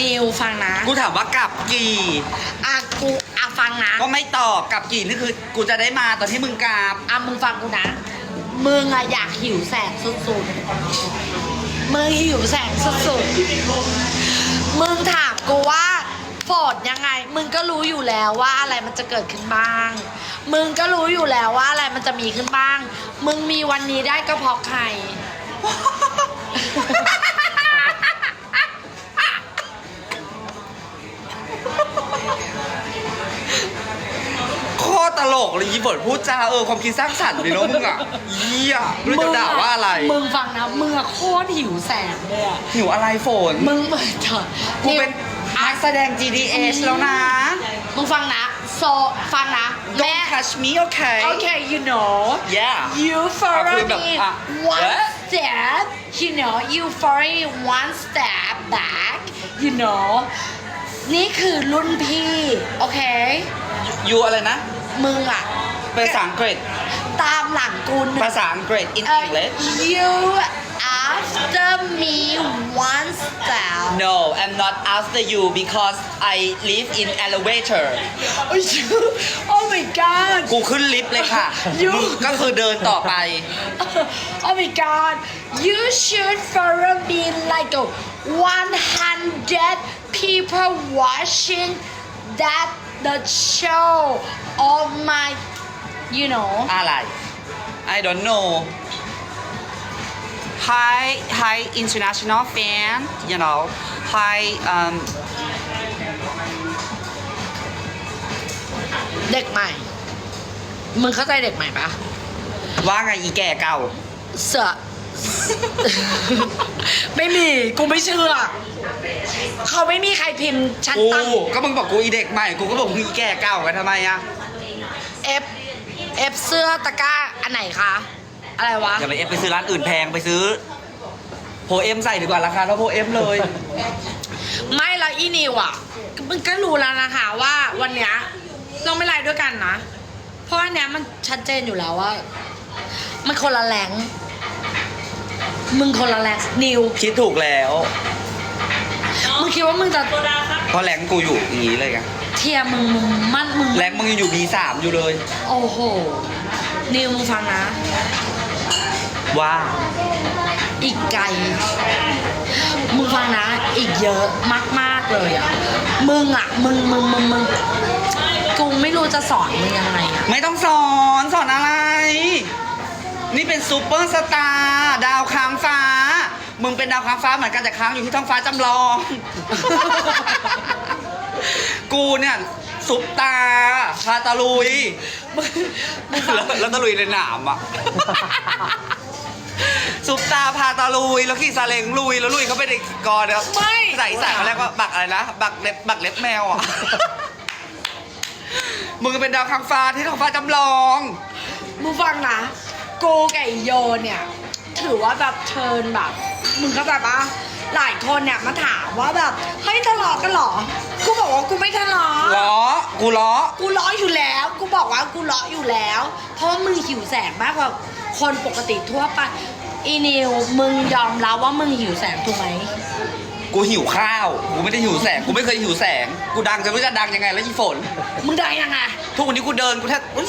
นิวฟังนะกูถามว่ากับกี่อะกูอะฟังนะก็ไม่ตอบกับกี่นี่คือ กูจะได้มาตอนที่มึงกราบอะมึงฟังกูนะ มึงอะอยากหิวแสงสุดๆมึงหิวแสงสุดๆมึงถามกูว่าโฟดยังไง มึงก็รู้อยู่แล้วว่าอะไรมันจะเกิดขึ้นบ้าง มึงก็รู้อยู่แล้วว่าอะไรมันจะมีขึ้นบ้าง มึงมีวันนี้ได้ก็เพราะใคร ตรตลกเลยยี่บทพูดจาเออความคิดสร้างสรรค์เลยเนาะมึงอะเยี่ยไม่รู้จะด่าว่าอะไร มึงฟังนะมึงอะโคตรหิวแสงเลยอะหิวอะไรฝน มึงเหมือนเถอะกูเป็นนักแสดง GDH แล้วนะ มึงฟังนะโซฟังนะ แม่ Don't touch me okay Okay you know yeah you อะ follow คือแบบ me อะ one What? step you know you follow me one step back you know นี่คือรุ่นพี่ โอเค you อะไรนะ มึงอะเป็นภาษาอังกฤษ ตามหลังกูหนึ่ง ภาษาอังกฤษ in เอ่อ English you after me one step No I'm not after you because I live in elevator oh my god กูขึ้นลิฟต์เลยค่ะ You มึงก็คือเดินต่อไป oh my god you should follow me like a 100 people watching that the show of my you know อะไร I don't know Hi Hi international fan you know Hi um เด็กใหม่ มึงเข้าใจเด็กใหม่ปะว่าไงอีแก่เก่า เสือ ไม่มีกูไม่เชื่อ เขาไม่มีใครพิมพ์ฉันกูตั้ง ก็มึงบอกกูอีเด็กใหม่กูก็บอกมึงอีแก่เก่ากันทำไมอะเอฟเอฟเสื้อตะกร้าอันไหนคะ อะไรวะ อย่าไปเอฟไปซื้อร้านอื่นแพงไปซื้อโพเอ็มใส่ดีกว่าราคาเท่าโพเอ็มเลย ไม่แล้วอีนิวอะมึงก็รู้แล้วนะคะว่าวันเนี้ยเราไม่ไลฟ์ด้วยกันนะ เพราะอันเนี้ยมันชัดเจนอยู่แล้วว่า มันคนละแรง มึงคนละแรงนิวคิดถูกแล้ว มึงคิดว่ามึงจะเพราะแรงกูอยู่อย่างนี้เลยไงเทียร์มึงมึงมั่นมึงแรงมึงยังอยู่ B3 อยู่เลย โอ้โห นิวมึงฟังนะ ว่า อีกไกล มึงฟังนะ อีกเยอะมาก ๆ เลยอะ มึงอะ มึงมึงมึงมึงกูไม่รู้จะสอนมึงยังไงอะ ไม่ต้องสอนสอนอะไร นี่เป็นซูเปอร์สตาร์ดาวค้างฟ้า มึงเป็นดาวค้างฟ้าเหมือนกันแต่ค้างอยู่ที่ท้องฟ้าจำลอง กูเนี่ยซุปตาพาตะลุยแล้วแล้วตะลุยในหนามอะ ซุปตาพาตะลุยแล้วขี่ซาเล้งลุยแล้วลุยเขาเป็นเด็กกรนะครับไม่ ใส่ใส่เขาเรียกว่าบักอะไรนะบักเล็บบักเล็บแมวอะ มึงเป็นดาวค้างฟ้าที่ท้องฟ้าจำลอง มึงฟังนะ กูกับอีโยเนี่ย ถือว่าแบบเชิญแบบ มึงก็แบบว่าหลายคนเนี่ยมาถามว่าแบบเฮ้ยทะเลาะกันเหรอ กูบอกว่ากูไม่ทะเลาะ ล้อ กูล้อ กูล้ออยู่แล้ว กูบอกว่ากูล้ออยู่แล้ว เพราะว่ามึงหิวแสงมากกว่าคนปกติทั่วไป อีนิวมึงยอมรับว่ามึงหิวแสงถูกไหม กูหิวข้าว กูไม่ได้หิวแสง กูไม่เคยหิวแสง กูดังจะไม่รู้จะดังยังไงแล้วยี่ฝน มึงได้ยังไง ทุกวันนี้กูเดินกูแทบอุ๊ย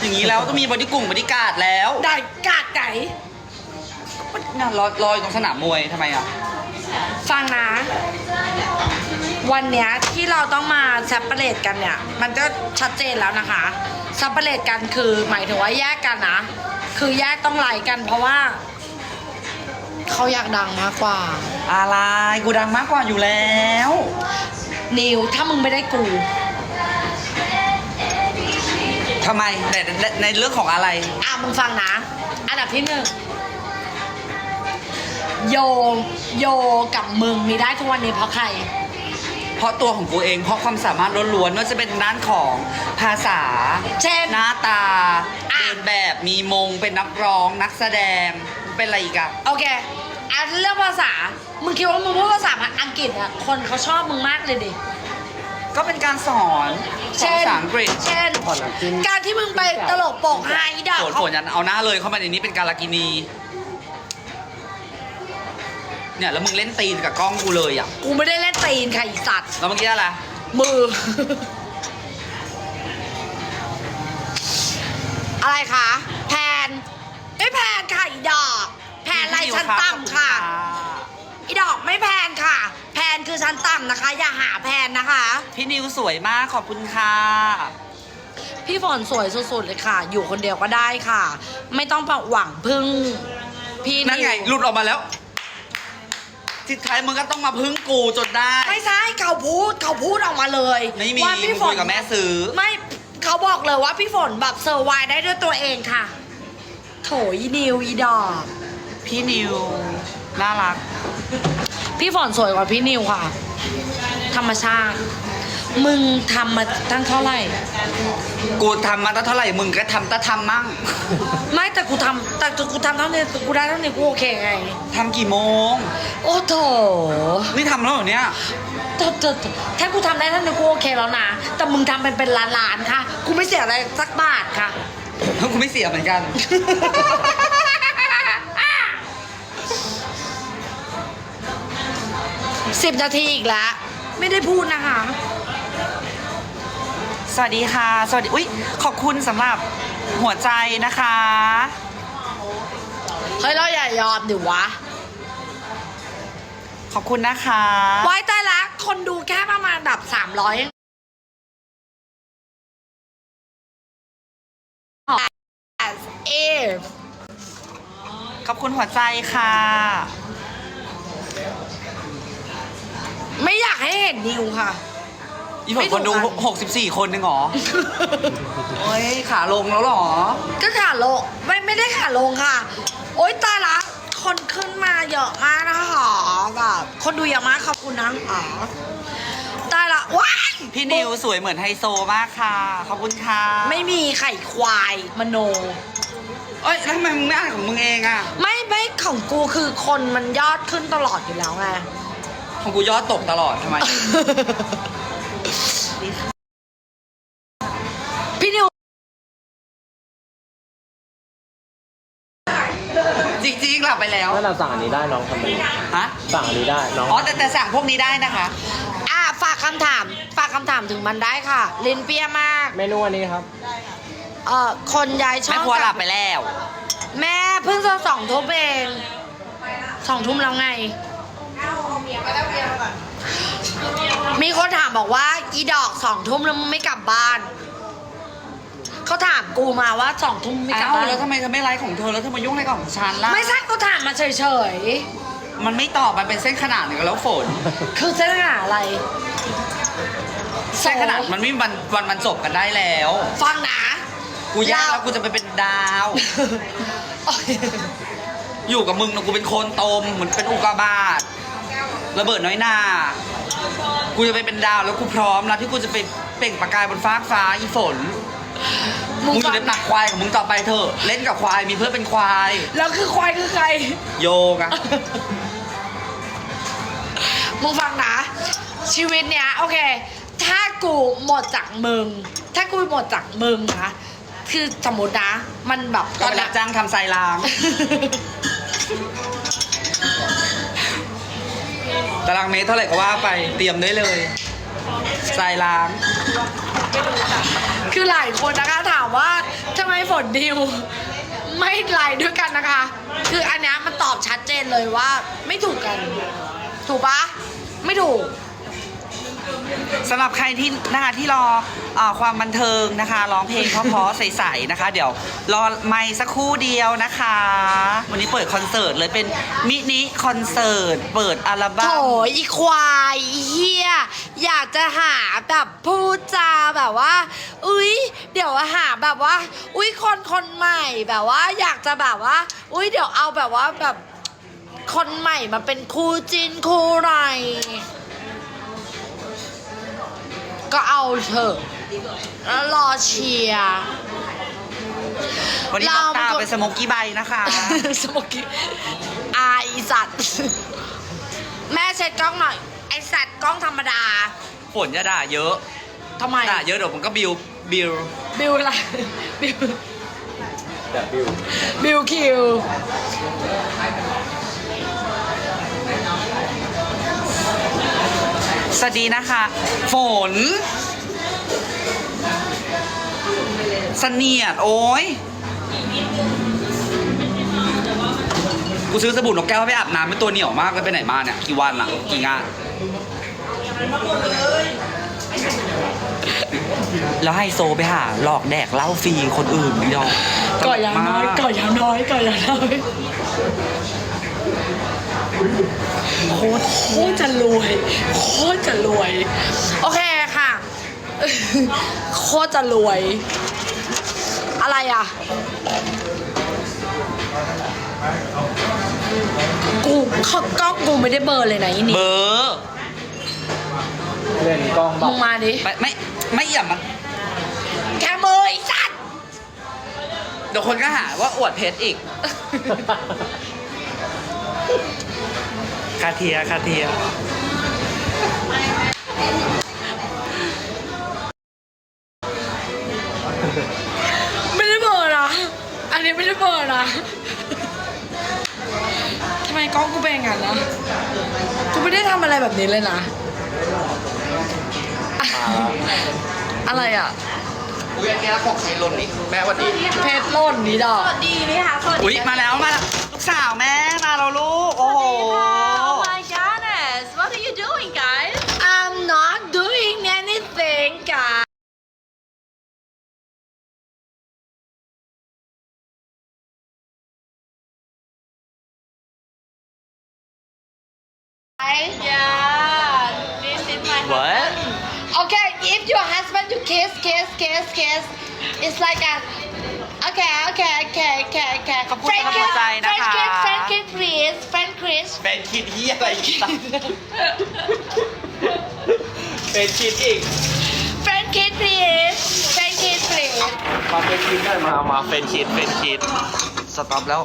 อย่างนี้แล้วต้องมีบอดี้กุ้งบอดี้การ์ดแล้วได้กาดไก่เนี่ยรอรออยู่ตรงสนามมวยทำไมอะ ฟังนะ วันเนี้ยที่เราต้องมาแซปเปอร์เลตกันเนี่ย มันก็ชัดเจนแล้วนะคะแซปเปอร์เลตกันคือหมายถึงว่าแยกกันนะ คือแยกต้องไล่กันเพราะว่า เขาอยากดังมากกว่า อะไรกูดังมากกว่าอยู่แล้ว นิวถ้ามึงไม่ได้กูทำไมในในในเรื่องของอะไร อะมึงฟังนะ อันดับที่หนึ่งโยโยกับมึงมีได้ทุกวันนี้เพราะใคร เพราะตัวของกูเอง เพราะความสามารถล้วนๆไม่ว่าจะเป็นด้านของภาษา เช่น หน้าตา อะ เดินแบบมีมง เป็นนักร้อง นักแสดง เป็นอะไรอีกอะ โอเค อันเรื่องภาษา มึงคิดว่ามึงพูดภาษาอังกฤษอะ คนเขาชอบมึงมากเลยดิ ก็เป็นการสอนสอนภาษาอังกฤษเช่นการที่มึงไปตลกโปกฮาอีดอกฝนฝนยันเอาหน้าเลยเข้ามาในนี้เป็นการากินี เนี่ยแล้วมึงเล่นตีนกับกล้องกูเลยอะ กูไม่ได้เล่นตีนค่ะอีสัตว์ แล้วเมื่อกี้อะไร มือ อะไรคะ แพนอะไรชั้นต่ำค่ะอีดอกไม่แพนค่ะ แพนคือชั้นต่ำนะคะ อย่าหาแพนนะคะพี่นิวสวยมากขอบคุณค่ะ พี่ฝนสวยสุดๆเลยค่ะ อยู่คนเดียวก็ได้ค่ะ ไม่ต้องหวังพึ่งพี่นั่นไงหลุดออกมาแล้วทิศท้ายมึงก็ต้องมาพึ่งกูจนได้ ไม่ใช่เขาพูดเขาพูดออกมาเลยไม่มีว่ามึพี่งฝคุนยกับแม่ซื้อ ไม่เขาบอกเลยว่าพี่ฝนแบบเซอร์ไวได้ด้วยตัวเองค่ะ โถอีนิวอีดอก พี่นิวน่ารัก พี่ฝนสวยกว่าพี่นิวค่ะ ธรรมชาติ มึงทำมาตั้งเท่าไหร่ กูทำมาตั้งเท่าไหร่มึงก็ทำตั้งทำมั่งไม่แต่กูทำแต่กูทำเท่านี้กูได้เท่านี้กูโอเคไง ทำกี่โมง โอ้โถนี่ทำแล้วเหรอเนี่ยเถอะเถอะเถอะถ้ากูทำได้เท่านี้กูโอเคแล้วนะแต่มึงทำเป็นเป็นล้านๆค่ะกูไม่เสียอะไรสักบาทค่ะแล้วกูไม่เสียเหมือนกัน สิบนาทีอีกแล้ว ไม่ได้พูดนะคะ สวัสดีค่ะ สวัสดี อุ้ยขอบคุณสำหรับหัวใจนะคะ เฮ้ย เราอย่ายอมดิวะ ขอบคุณนะคะไว้แต่ละคนดูแค่ประมาณแบบสามร้อยเอขอบคุณหัวใจค่ะ ไม่อยากให้เห็นนิวค่ะ อีผไม่ลถูกคนดูกัน64คนนึงเหรอ โอ้ยขาลงแล้วเหรอ ก็ขาลงไม่ไม่ได้ขาลงค่ะ โอ๊ยตายละ คนขึ้นมาเยอะมากนะคะแบบคนดูเยอะมากขอบคุณนะคะตายละว้ายพี่นิวสวยเหมือนไฮโซมากค่ะ ขอบคุณค่ะไม่มีไข่ควายมโน เอ้ยแล้วทำไมมึงไม่อ่านของมึงเองอะไม่ไม่ของกูคือคนมันยอดขึ้นตลอดอยู่แล้วไง ของกูยอดตกตลอดทำไม พี่นิวจริงๆหลับไปแล้ว ถ้าเราสั่งอันนี้ได้น้องทำไมฮะ สั่งอันนี้ได้น้องอ๋อ แต่แต่สั่งพวกนี้ได้นะคะ อะฝากคำถาม ฝากคำถามถึงมันได้ค่ะ ลินเปียมาก เมนูอันนี้ครับ เอ่อ คนย้ายช่แม่องครัวหลับไปแล้ว แม่เพิ่งจะสองทุ่มเองสองทุ่มแล้วไง มีคนถามบอกว่า อีดอกสองทุ่มแล้วมึงไม่กลับบ้าน เขาถามกูมาว่าสองทุ่มไม่กลับอ้าวบ้านแล้วทำไมเธอไม่ไลฟ์ของเธอแล้วเธอมายุ่งอะไรกับของฉันล่ะไม่ใช่เขาถามมาเฉยมันไม่ตอบมันเป็นเส้นขนาดหนึ่งแล้วฝน ๆคือเส้นหาอะไรเส้นขนาดมันไม่มีวันวันมันจบกันได้แล้ว ฟังนะ กูยากแล้วกูจะไปเป็นดาว อยู่กับมึงนะกูเป็นโคนตมเหมือนเป็นอุกกาบาต ระเบิดน้อยหนากูจะไปเป็นดาวแล้วกูพร้อมแล้วที่กูจะไปเปล่งประกายบนฟ้ากฟ้าอีฝนมึมึงงอฟัยู่งในหนักควายของมึงต่อไปเถอะ เล่นกับควายมีเพื่อนเป็นควาย แล้วคือควายคือใคร โยกอะมึงฟังนะ ชีวิตเนี้ยโอเค ถ้ากูหมดจากมึง ถ้ากูหมดจากมึงนะคือสมมตินะ มันแบบก็ไปรับจ้างทำทรายล้าง ตารางเมตรเท่าไหร่ก็ว่าไปเตรียมได้เลยทรายล้าง คือหลายคนนะคะถามว่าทำไมฝนดิว ไม่ไลน์ด้วยกันนะคะ คืออันเนี้ยมันตอบชัดเจนเลยว่าไม่ถูกกัน ถูกปะไม่ถูก สำหรับใครที่นะคะที่รอเออความบันเทิงนะคะร้องเพลงเพราะๆ ใสๆนะคะ เดี๋ยวรอไม่สักครู่เดียวนะคะ วันนี้เปิดคอนเสิร์ตเลยเป็นมินิคอนเสิร์ตเปิดอัลบั้โถม อีควายอีเฮียอยากจะหาแบบพูดจาแบบว่า อุ้ยเดี๋ยวหาแบบว่า อุ้ยคนคนใหม่แบบว่า อยากจะแบบว่า อุ้ยเดี๋ยวเอาแบบว่าแบบคนใหม่มาเป็นคู่จินคู่ไร ก็เอาเถอะแล้วรอเชียร์ วันนี้เราน้องตาเป็นคนเป็นสโมกกี้ใบนะคะ สโมกี้อายสัตว์ แม่เช็ดกล้องหน่อย ไอสัตว์กล้องธรรมดาฝนจะด่าเยอะ ทำไม ด่าเยอะเดี๋ยวมันก็บิว บิว บิวอะไรบิวแบบบิวบิวคิว เวัสดีนะคะ ฝนเสนียด โอ้ยกูซื้อสบู่นกแก้วไปอาบน้ำเป็นตัวเหนียวมากเลยไปไหนมาเนี่ย กี่วันละกี่งานแล้วให้โซไปหาหลอกแดกเหล้าฟรีคนอื่นไม่ยอมก่อยาน้อยก่อยาน้อยก่อยาน้อย โคตรโคตรจะรวย โคตรจะรวย โอเคค่ะ โคตรจะรวย อะไรอะ กูเขากล้องกูไม่ได้เบลอร์เลยนะอีเบนี่อร์เล่นกล้องแบมึบงมาดิ ไม่ไม่ไม่เอี่ยมมันแค่มือไอ้สัตว์ เดี๋ยวคนก็หาว่าอวดเพชรอีกคาเทียคาเทียไม่ได้เบลอร์นะ อันนี้ไม่ได้เบลอร์นะทำไมกล้องกูเป็นอย่างนั้นนะกูไม่ได้ทำอะไรแบบนี้เลยนะ อะไรอะอุ้ยอันนี้ละของใครหล่นนี่แม่วันนี้เพชรหล่นนี่ดอก สวัสดีนี่ค่ะสวัสดีอุ้ยมาแล้ว มาแล้วลูกสาว kiss, kiss, kiss, kiss, it's like a. Okay, okay, okay, okay, okay. ขอบคุณ Friend กำลังใจนะ Friend คะ kiss, friend kiss, please. Friend kiss. เป็นคิดที่อะไรอีกสัก เป็นคิดอีก Friend kiss, please. Friend kiss, please. มาเป็นคิดได้มา มาเป็นคิด เป็นคิด สต็อปแล้ว